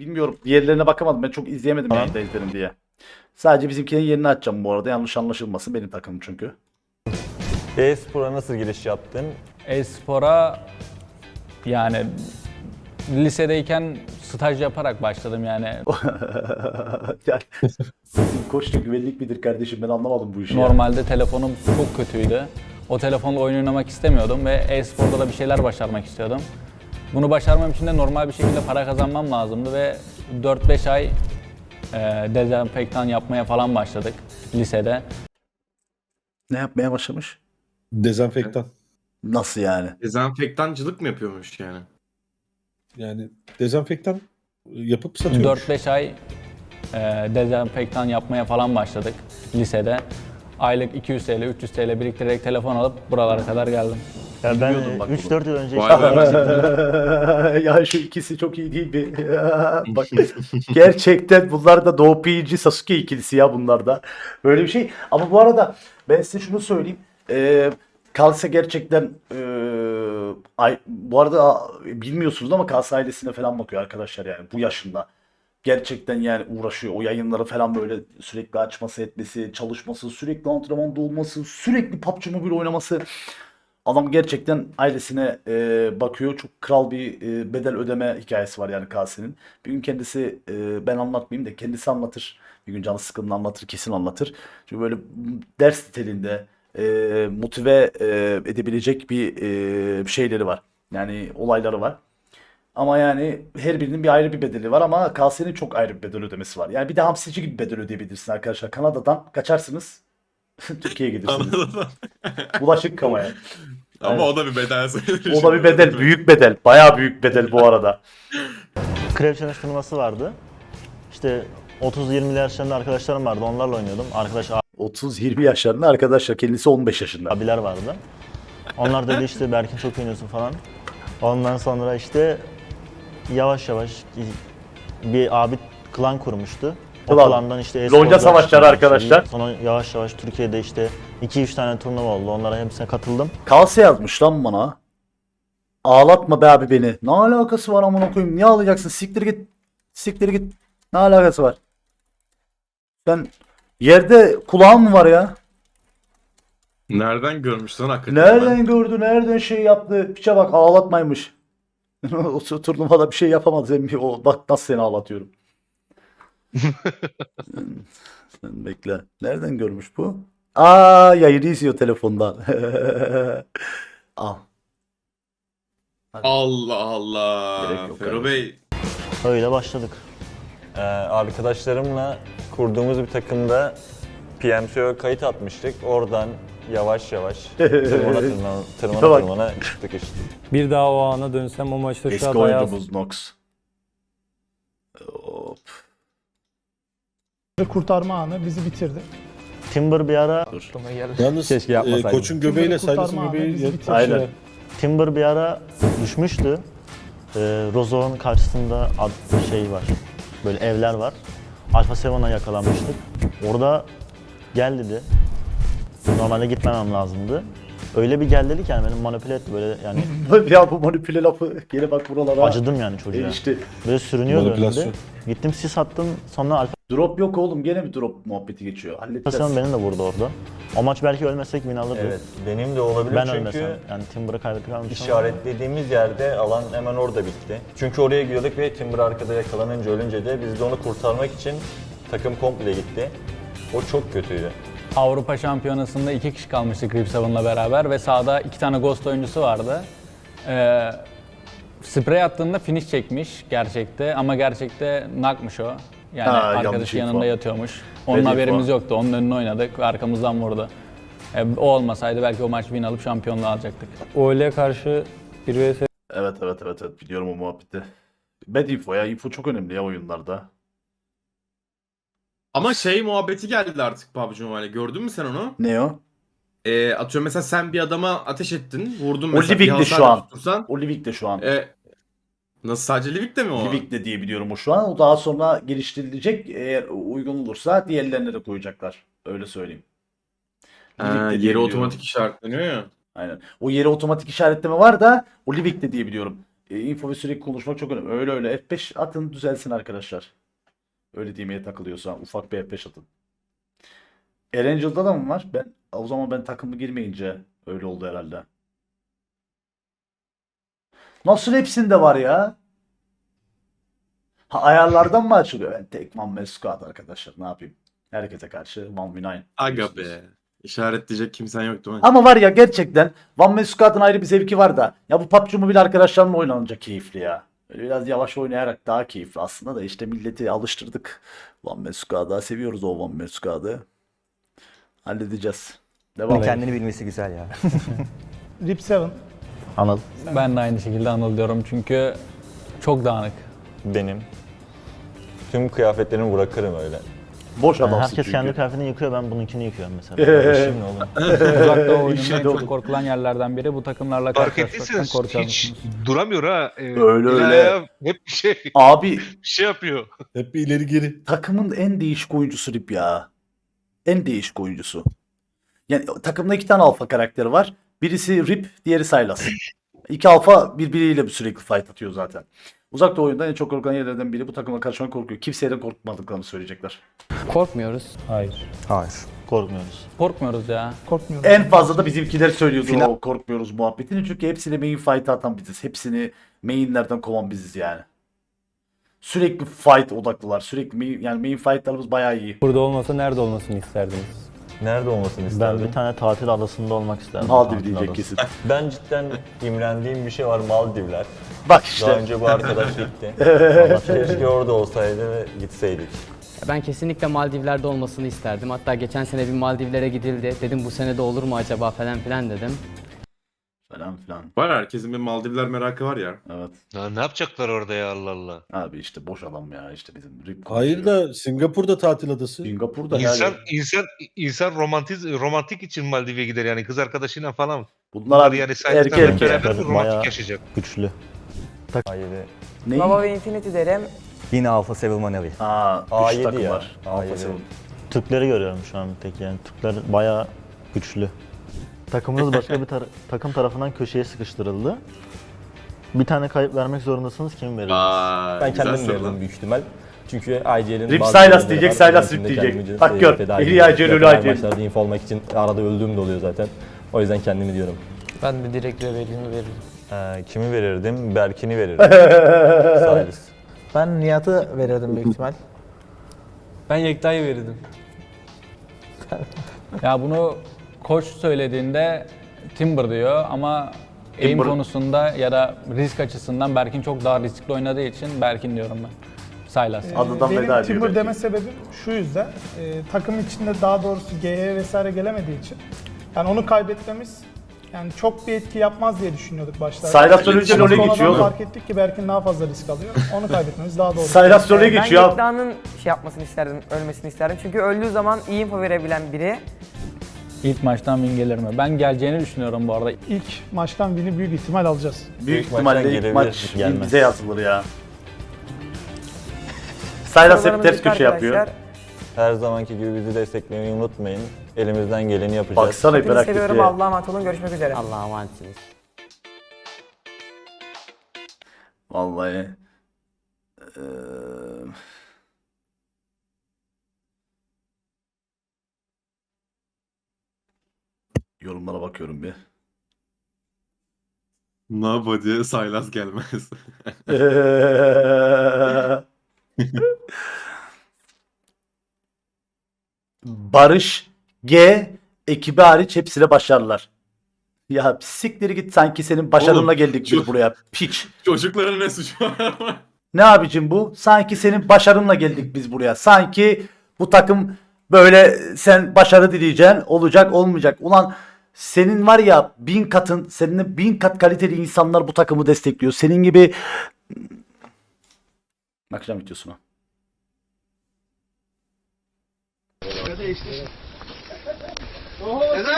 Bilmiyorum. Diğerlerine bakamadım. Ben çok izleyemedim Tamam. yayında izlerim diye. Sadece bizimkinin yerini açacağım bu arada. Yanlış anlaşılmasın. Benim takımım çünkü. E-spora nasıl giriş yaptın? E-spora yani lisedeyken staj yaparak başladım yani. yani, bizim koç da güvenlik midir kardeşim? Ben anlamadım bu işi. ya. Normalde telefonum çok kötüydü. O telefonla oyun oynamak istemiyordum ve e-sporda da bir şeyler başarmak istiyordum. Bunu başarmam için de normal bir şekilde para kazanmam lazımdı ve 4-5 ay e, dezenfektan yapmaya falan başladık lisede. Ne yapmaya başlamış? Dezenfektan. Nasıl yani? Dezenfektancılık mı yapıyormuş yani? Yani dezenfektan yapıp satıyormuş. 4-5 ay e, dezenfektan yapmaya falan başladık lisede. Aylık 200 TL, 300 TL biriktirerek telefon alıp buralara kadar geldim. Ya ben Bilmiyordum bak 3-4 yıl önce Vay işte be. ya şu ikisi çok iyi değil mi? Bak gerçekten bunlar da Doğu Piyici Sasuke ikilisi ya bunlar da. Böyle bir şey. Ama bu arada ben size şunu söyleyeyim. Ee, Kalse gerçekten ee, ay, bu arada bilmiyorsunuz ama Kalse ailesine falan bakıyor arkadaşlar yani bu yaşında. Gerçekten yani uğraşıyor. O yayınları falan böyle sürekli açması etmesi, çalışması, sürekli antrenmanda olması, sürekli PUBG Mobile oynaması. Adam gerçekten ailesine e, bakıyor. Çok kral bir e, bedel ödeme hikayesi var yani Kasi'nin. Bir gün kendisi e, ben anlatmayayım da kendisi anlatır. Bir gün canı sıkıldığında anlatır, kesin anlatır. Çünkü böyle ders niteliğinde e, motive e, edebilecek bir e, şeyleri var. Yani olayları var. Ama yani her birinin bir ayrı bir bedeli var ama Kasi'nin çok ayrı bir bedel ödemesi var. Yani bir de hamsici gibi bedel ödeyebilirsin arkadaşlar. Kanada'dan kaçarsınız. Türkiye'ye gidirsiniz. Bulaşık kamaya. Ama Evet. o da bir bedel sayılır. O da bir bedel. Büyük bedel. Bayağı büyük bedel bu arada. Challenge turnuvası vardı. İşte 30-20 yaşlarında arkadaşlarım vardı. Onlarla oynuyordum. Arkadaş 30-20 yaşlarında arkadaşlar. Kendisi 15 yaşında. abiler vardı. Onlar dedi işte Berkin çok oynuyorsun falan. Ondan sonra işte yavaş yavaş bir abi klan kurmuştu. Klandan işte Lonca çıktı. arkadaşlar. Sonra yavaş yavaş Türkiye'de işte 2-3 tane turnuva oldu. Onlara hepsine katıldım. Kalse yazmış lan bana. Ağlatma be abi beni. Ne alakası var amına koyayım? Niye ağlayacaksın? Siktir git. Siktir git. Ne alakası var? Sen yerde kulağın mı var ya? Nereden görmüş lan hakikaten? Nereden gördü? Nereden şey yaptı? Piçe bak ağlatmaymış. o turnuvada bir şey yapamadı. Sen bir, o, bak nasıl seni ağlatıyorum. Sen, sen bekle. Nereden görmüş bu? Aa yayını izliyor telefondan. Al. Allah Allah. Gerek yok Fero kardeşim. Bey. Öyle başladık. Ee, arkadaşlarımla kurduğumuz bir takımda PMCO kayıt atmıştık. Oradan yavaş yavaş tırmana tırmana, tırmana, Bak. tırmana çıktık işte. Bir daha o ana dönsem o maçta şu Eski hatayı az- oyuncumuz Nox. Kurtarma anı bizi bitirdi. Timber bir ara Dur. Yalnız Keşke e, yapmasaydım. koçun göbeğiyle Kurtarma abi, göbeği. Aynen. Timber bir ara düşmüştü. Ee, Rozo'nun karşısında ad- şey var. Böyle evler var. Alfa Seven'a yakalanmıştık. Orada gel dedi. Normalde gitmemem lazımdı. Öyle bir gel dedi ki yani beni manipüle etti böyle yani ya bu manipüle lafı gele bak buralara. acıdım yani çocuğa. Erişti. Böyle sürünüyordu Manipülasyon. önünde. Gittim sis attım sonra Alfa Drop yok oğlum gene bir drop muhabbeti geçiyor. Halledeceğiz. Seven beni de vurdu orada. O maç belki ölmesek win alırdı. Evet, benim de olabilir Ben çünkü ölmesem yani Timber'ı kaybettik almışım. işaretlediğimiz yerde alan hemen orada bitti. Çünkü oraya gidiyorduk ve Timber arkada yakalanınca ölünce de biz de onu kurtarmak için takım komple gitti. O çok kötüydü. Avrupa Şampiyonası'nda iki kişi kalmıştık Rip Seven'la beraber ve sahada iki tane Ghost oyuncusu vardı. Ee, sprey attığında finish çekmiş gerçekte ama gerçekte nakmış o. Yani Ha, yanlış arkadaşı info. yanında yatıyormuş. Onun info. haberimiz yoktu. Onun önüne oynadık arkamızdan vurdu. Ee, o olmasaydı belki o maç win alıp şampiyonluğu alacaktık. OL'e karşı 1 vs Evet evet evet evet biliyorum o muhabbeti. Bad info ya info çok önemli ya oyunlarda. Ama şey muhabbeti geldi artık PUBG Mobile. Gördün mü sen onu? Ne o? Ee, atıyorum mesela sen bir adama ateş ettin. Vurdun O mesela. bir Livik'te şu an. tuttursan, O Livik'te şu an. E, nasıl sadece Livik'te mi o? Livik'te diye biliyorum o şu an. O daha sonra geliştirilecek. Eğer uygun olursa diğerlerine de koyacaklar. Öyle söyleyeyim. Ha, Livik'te diye yeri biliyorum. otomatik işaretleniyor ya. Aynen. O yere otomatik işaretleme var da o Livik'te diye biliyorum. e, info ve sürekli konuşmak çok önemli. Öyle öyle F5 atın düzelsin arkadaşlar. Öyle demeye takılıyorsa ufak bir F5 atın. Erangel'da da mı var? Ben o zaman ben takımı girmeyince öyle oldu herhalde. Nasıl hepsinde var ya? Ha, ayarlardan mı açılıyor? Ben tek man squad arkadaşlar ne yapayım? Herkese karşı 1v9. Aga be. İşaretleyecek kimsen yok değil mi? Ama var ya gerçekten Man Squad'ın ayrı bir zevki var da ya bu PUBG Mobile arkadaşlarımla oynanınca keyifli ya. Böyle biraz yavaş oynayarak daha keyifli aslında da işte milleti alıştırdık. Man Squad'a seviyoruz o Man Squad'ı. Halledeceğiz. Devam. Kendini bilmesi güzel ya. Rip 7. Anıl. Ben de aynı şekilde Anıl diyorum çünkü çok dağınık. Benim. Tüm kıyafetlerimi bırakırım öyle. Boş Yani adamsın herkes çünkü. kendi kıyafetini yıkıyor ben bununkini yıkıyorum mesela. İşim ne oğlum? Uzak Doğu oyununda İşin en çok korkulan yerlerden biri bu takımlarla Fark karşılaşmaktan ettiyseniz korkuyor hiç duramıyor ha. Ee, Öyle öyle. Hep bir şey, bir Abi şey yapıyor. Hep bir ileri geri. takımın en değişik oyuncusu Rip ya. En değişik oyuncusu. Yani takımda iki tane alfa karakteri var. Birisi Rip, diğeri Sylas. İki alfa birbiriyle bir sürekli fight atıyor zaten. Uzak Doğu oyunda en çok korkulan yerlerden biri bu takımla karşılamak korkuyor. Kimseye de korkmadıklarını söyleyecekler. Korkmuyoruz. Hayır. Hayır. Korkmuyoruz. Korkmuyoruz ya. Korkmuyorum. En fazla da bizimkiler söylüyordu o korkmuyoruz muhabbetini. Çünkü hepsini main fight atan biziz. Hepsini mainlerden kovan biziz yani. Sürekli fight odaklılar. Sürekli main, yani main fightlarımız bayağı iyi. Burada olmasa nerede olmasını isterdiniz? Nerede olmasını Ben isterdim? bir tane tatil adasında olmak isterdim. Maldiv Tatil diyecek adası. kesin. Ben cidden imrendiğim bir şey var Maldivler. Bak Daha işte. önce bu arkadaş gitti. Keşke orada olsaydı ve gitseydik. Ben kesinlikle Maldivler'de olmasını isterdim. Hatta geçen sene bir Maldivlere gidildi. Dedim bu sene de olur mu acaba falan filan dedim. Falan filan. Var herkesin bir Maldivler merakı var ya. Evet. Ya ne yapacaklar orada ya Allah Allah. Abi işte boş adam ya işte bizim Rip Hayır da Singapur'da tatil adası. Singapur'da İnsan yani. insan insan romantiz romantik için Maldiv'e gider yani kız arkadaşıyla falan. Bunlar abi yani erkek saydıklarla erkek. beraber bir romantik Bayağı- yaşayacak. Güçlü. A7. Ne? ve Infinity derim. Yine Alpha Seven Manevi. Aa, üç A7 takım ya. var. Alfa A7. Seven. Türkleri görüyorum şu an bir tek yani. Türkler bayağı güçlü. Takımınız başka bir tar- takım tarafından köşeye sıkıştırıldı. Bir tane kayıp vermek zorundasınız kim verir? Vay, Ben güzel kendim soru. veririm büyük ihtimal. Çünkü IGL'in Rip Silas diyecek. Silas Rip diyecek. Bak e, gör, Eli. IGL, ölü IGL. Maçlarda info olmak için arada öldüğüm de oluyor zaten. O yüzden kendimi diyorum. Ben de direkt Rebellion veririm. Ee, kimi verirdim? Berkin'i verirdim. Salis. Ben Nihat'ı verirdim büyük ihtimal. Ben Yekta'yı verirdim. Ya bunu koç söylediğinde Timber diyor ama aim Timber. konusunda ya da risk açısından Berkin çok daha riskli oynadığı için Berkin diyorum ben. Silas. Ee, Adından Benim veda ediyor belki. deme sebebim şu yüzden. e, takım içinde daha doğrusu G'ye vesaire gelemediği için. Yani onu kaybetmemiz yani çok bir etki yapmaz diye düşünüyorduk başlarda. Silas önce Ama role sonradan geçiyor oğlum. fark ettik ki Berkin daha fazla risk alıyor. Onu kaybetmemiz daha doğru. Silas role geçiyor abi. Yekta'nın şey yapmasını isterdim, ölmesini isterdim. Çünkü öldüğü zaman iyi info verebilen biri. İlk maçtan win gelir mi? Ben geleceğini düşünüyorum bu arada. İlk maçtan win'i büyük ihtimal alacağız. Büyük ihtimalle ilk gelebilir, maç gelmez. bize yazılır ya. Silas hep ters köşe yapıyor. Her zamanki gibi bizi desteklemeyi unutmayın. Elimizden geleni yapacağız. Baksana hiperaktif diye. emanet olun. Görüşmek üzere. Allah'a emanetsiniz. Vallahi. Eee, Yorumlara bakıyorum bir. Nobody Saylas gelmez. Barış G ekibi hariç hepsine başarılar. Ya siktir git sanki senin başarınla Oğlum, geldik biz buraya. Piç. Çocukların ne suçu var? Ne abicim bu? Sanki senin başarınla geldik biz buraya. Sanki bu takım böyle sen başarı dileyeceksin. Olacak olmayacak. Ulan senin var ya bin katın, senin bin kat kaliteli insanlar bu takımı destekliyor. Senin gibi Bakacağım videosuna.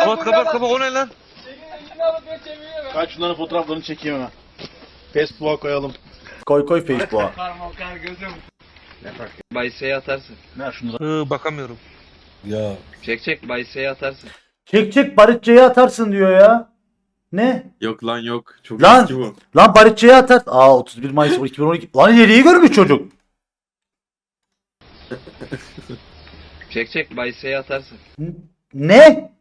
Kapat kapat kapat o ne lan? Kaç şunların fotoğraflarını çekeyim hemen. Facebook'a koyalım. Koy koy Facebook'a. Bayse'ye atarsın. Ne şunu Hı, bakamıyorum. Ya Çek çek Bayse'ye atarsın. Çek çek Barış C'ye atarsın diyor ya. Ne? Yok lan yok. Çok Lan! eski bu. Lan Barışçı'ya atar. Aa 31 Mayıs 2012. Lan ileriyi görmüş çocuk. Çek çek Bayse'ye atarsın. Ne?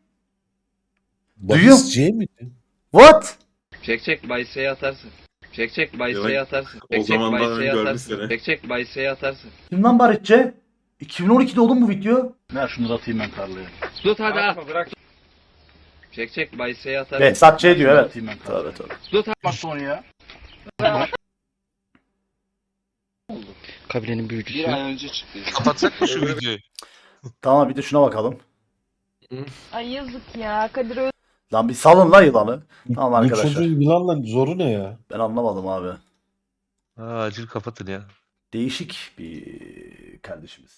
Duyuyor. Bahis C miydi? What? Çek çek Bayse'ye atarsın. Çek çek Bayse'ye atarsın. o Çek çek zamandan Bayse'ye atarsın. seni. Çek çek Bayse'ye atarsın. Kim lan Barışçı? 2012'de oğlum bu video. Ver şunu da atayım ben tarlaya. Tut hadi at. Çek çek Bayse'ye atarsın. Evet Satçı diyor evet. Atayım ben. Tövbe tövbe. Tut hadi. Bak ya. Kabilenin büyücüsü. önce çıktı. Kapatsak mı şu videoyu? Tamam bir de şuna bakalım. Ay yazık ya. Kadir Öz Lan bir salın la yılanı. Tamam Bu arkadaşlar. çocuğun yılanla zoru ne ya? Ben anlamadım abi. Ha, acil kapatın ya. Değişik bir kardeşimiz.